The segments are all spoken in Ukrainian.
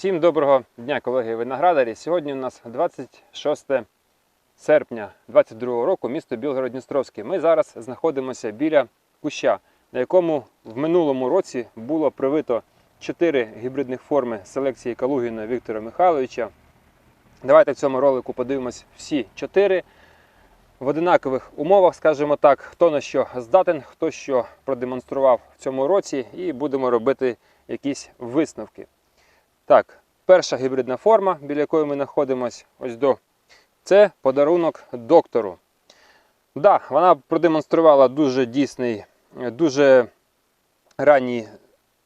Всім доброго дня, колеги виноградарі. Сьогодні у нас 26 серпня 2022 року, місто Білгород-Дністровський. Ми зараз знаходимося біля куща, на якому в минулому році було привито 4 гібридних форми селекції Калугіна Віктора Михайловича. Давайте в цьому ролику подивимось всі 4 в одинакових умовах, скажімо так, хто на що здатен, хто що продемонстрував в цьому році, і будемо робити якісь висновки. Так, перша гібридна форма, біля якої ми знаходимося, ось до. Це подарунок доктору. Да, вона продемонструвала дуже дійсний, дуже ранній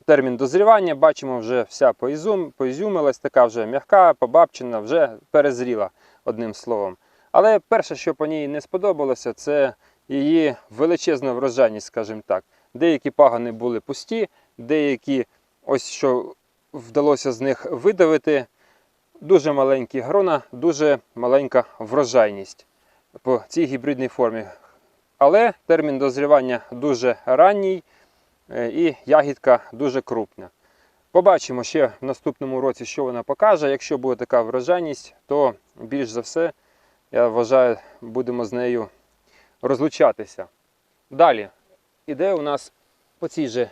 термін дозрівання. Бачимо, вже вся поізум, поізюмилась, така вже м'яка, побабчена, вже перезріла, одним словом. Але перше, що по ній не сподобалося, це її величезна врожайність, скажімо так. Деякі пагони були пусті, деякі, ось що вдалося з них видавити. Дуже маленькі грона, дуже маленька врожайність по цій гібридній формі. Але термін дозрівання дуже ранній е, і ягідка дуже крупна. Побачимо ще в наступному році, що вона покаже. Якщо буде така врожайність, то більш за все, я вважаю, будемо з нею розлучатися. Далі іде у нас по цій же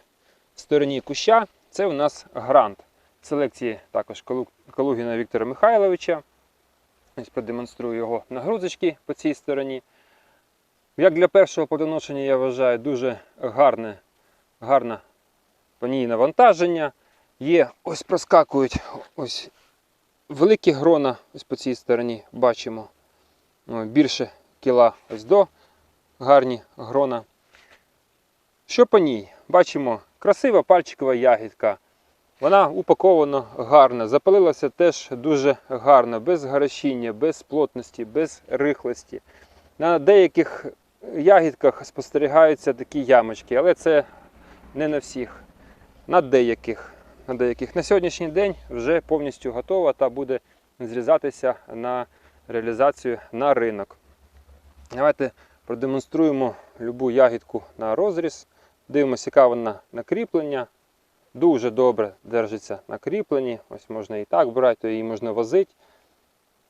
стороні куща, це у нас грант селекції також Калугіна Віктора Михайловича. Ось продемонструю його нагрузочки по цій стороні. Як для першого плодоношення, я вважаю, дуже гарне, гарне по ній навантаження. Є, ось проскакують ось великі грона, ось по цій стороні бачимо. Більше кіла ось до гарні грона. Що по ній? Бачимо красива пальчикова ягідка. Вона упакована гарно, запалилася теж дуже гарно, без гарячіння, без плотності, без рихлості. На деяких ягідках спостерігаються такі ямочки, але це не на всіх. На деяких. На деяких. На сьогоднішній день вже повністю готова та буде зрізатися на реалізацію на ринок. Давайте продемонструємо любу ягідку на розріз. Дивимося, яка вона на кріплення. Дуже добре держиться на кріпленні. Ось можна і так брати, то її можна возити.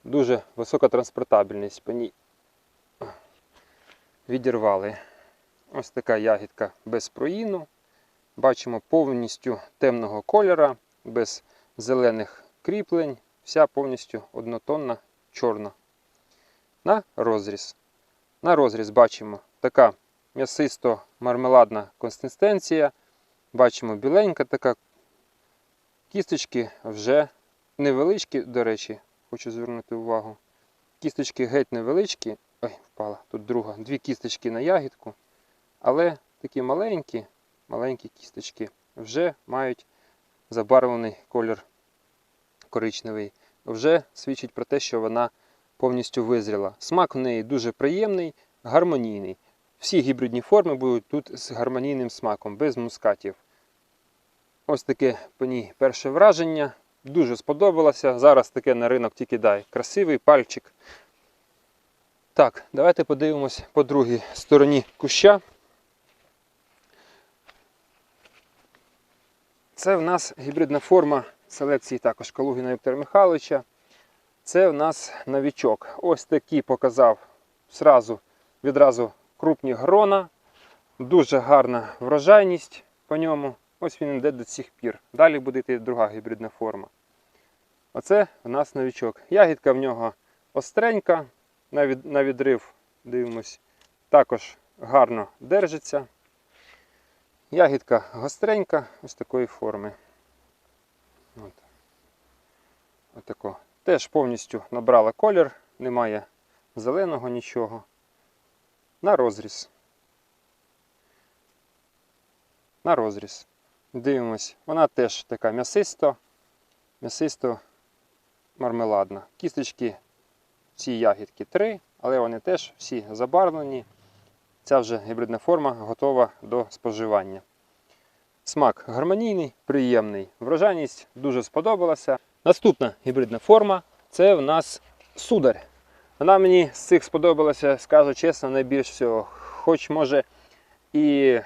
Дуже висока транспортабельність по ній. Відірвали. Ось така ягідка без проїну. Бачимо повністю темного кольора, без зелених кріплень. Вся повністю однотонна чорна. На розріз. На розріз бачимо така м'ясисто-мармеладна консистенція. Бачимо біленька така. Кісточки вже невеличкі, до речі, хочу звернути увагу. Кісточки геть невеличкі. Ой, впала, тут друга. Дві кісточки на ягідку. Але такі маленькі, маленькі кісточки вже мають забарвлений колір коричневий. Вже свідчить про те, що вона повністю визріла. Смак в неї дуже приємний, гармонійний. Всі гібридні форми будуть тут з гармонійним смаком, без мускатів. Ось таке по ній перше враження. Дуже сподобалося. Зараз таке на ринок тільки дай. Красивий пальчик. Так, давайте подивимось по другій стороні куща. Це в нас гібридна форма селекції також Калугіна Віктора Михайловича. Це в нас новічок. Ось такий показав зразу, відразу крупні грона. Дуже гарна врожайність по ньому. Ось він йде до цих пір. Далі буде йти друга гібридна форма. Оце в нас новічок. Ягідка в нього остренька, на, від, на відрив дивимось, також гарно держиться. Ягідка гостренька, ось такої форми. От. Отако. Теж повністю набрала колір, немає зеленого нічого. На розріз. На розріз. Дивимось, вона теж така м'ясисто, м'ясисто мармеладна. Кісточки ці ягідки три, але вони теж всі забарвлені. Ця вже гібридна форма готова до споживання. Смак гармонійний, приємний. Врожайність дуже сподобалася. Наступна гібридна форма це в нас сударь. Вона мені з цих сподобалася, скажу чесно, найбільш всього. Хоч може і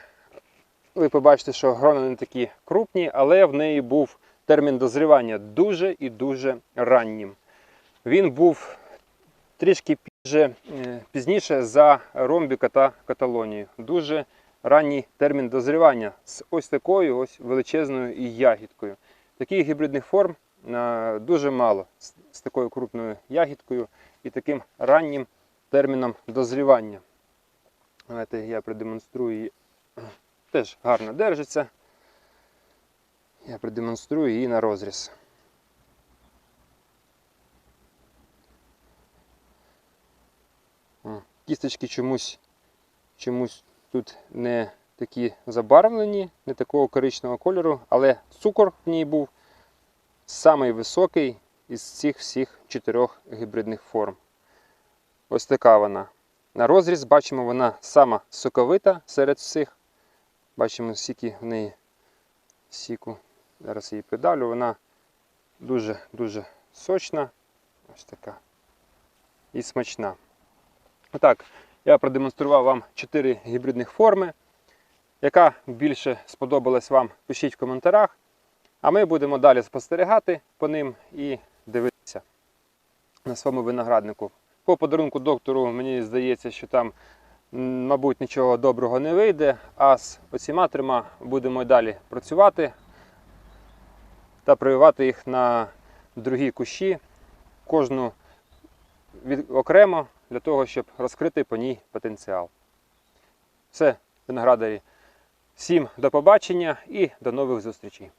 ви побачите, що грона не такі крупні, але в неї був термін дозрівання дуже і дуже раннім. Він був трішки е, пізніше за ромбіка та каталонію. Дуже ранній термін дозрівання з ось такою ось величезною ягідкою. Таких гібридних форм е, дуже мало з такою крупною ягідкою і таким раннім терміном дозрівання. Давайте я продемонструю її. Теж гарно держиться. Я продемонструю її на розріз. Кісточки чомусь, чомусь тут не такі забарвлені, не такого коричневого кольору, але цукор в ній був самий високий із цих всіх чотирьох гібридних форм. Ось така вона. На розріз бачимо, вона сама соковита серед всіх. Бачимо, скільки в неї сіку. Зараз її придавлю. Вона дуже-дуже сочна. Ось така. І смачна. Отак, я продемонстрував вам 4 гібридних форми. Яка більше сподобалась вам, пишіть в коментарях. А ми будемо далі спостерігати по ним і дивитися на своєму винограднику. По подарунку доктору мені здається, що там, мабуть, нічого доброго не вийде, а з оціма трьома будемо далі працювати та прививати їх на другі кущі, кожну від, окремо для того, щоб розкрити по ній потенціал. Все, виноградарі. Всім до побачення і до нових зустрічей.